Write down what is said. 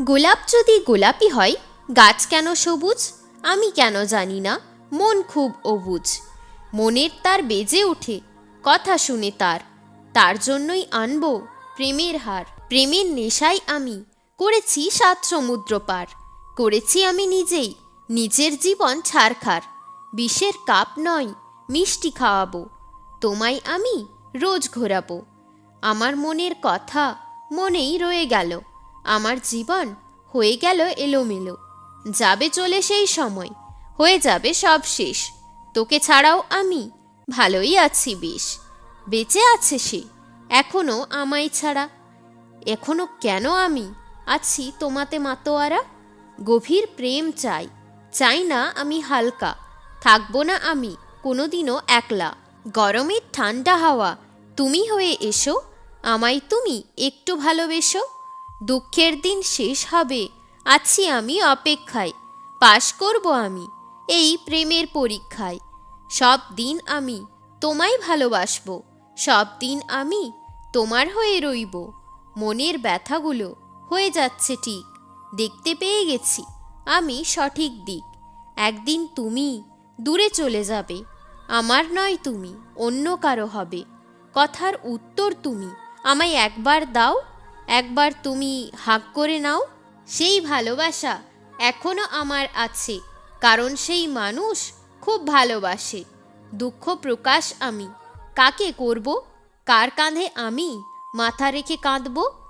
গোলাপ যদি গোলাপি হয়, গাছ কেন সবুজ? আমি কেন জানি না, মন খুব অবুজ। মনের তার বেজে ওঠে, কথা শুনে তার। তার জন্যই আনব প্রেমের হার। প্রেমের নেশায় আমি, করেছি সাত সমুদ্র পার। করেছি আমি নিজেই, নিজের জীবন ছাড়খার বিষের কাপ নয়, মিষ্টি খাওয়াবো। তোমায় আমি রোজ ঘোরাবো। আমার মনের কথা মনেই রয়ে গেল। আমার জীবন হয়ে গেল এলোমেলো। যাবে চলে সেই সময়, হয়ে যাবে সব শেষ। তোকে ছাড়াও আমি ভালোই আছি বেশ। বেঁচে আছে সে, এখনও আমায় ছাড়া। এখনও কেন আমি আছি তোমাতে মাতোয়ারা? গভীর প্রেম চাই চাই না আমি হালকা। থাকব না আমি কোনোদিনও একলা। গরমের ঠান্ডা হাওয়া, তুমি হয়ে এসো। আমায় তুমি একটু ভালোবেসো। দুঃখের দিন শেষ হবে। আছি আমি অপেক্ষায়। পাশ করব আমি এই প্রেমের পরীক্ষায়। সব দিন আমি তোমায় ভালোবাসবো। সব দিন আমি তোমার হয়ে রইব। মনের ব্যথাগুলো হয়ে যাচ্ছে ঠিক। দেখতে পেয়ে গেছি আমি সঠিক দিক। একদিন তুমি দূরে চলে যাবে। আমার নয় তুমি, অন্য কারও হবে। কথার উত্তর তুমি আমায় একবার দাও। একবার তুমি হাক করে নাও, সেই ভালোবাসা এখনও আমার আছে, কারণ সেই মানুষ খুব ভালোবাসে। দুঃখ প্রকাশ আমি। কাকে করব? কার কাঁধে আমি মাথা রেখে কাঁদবো?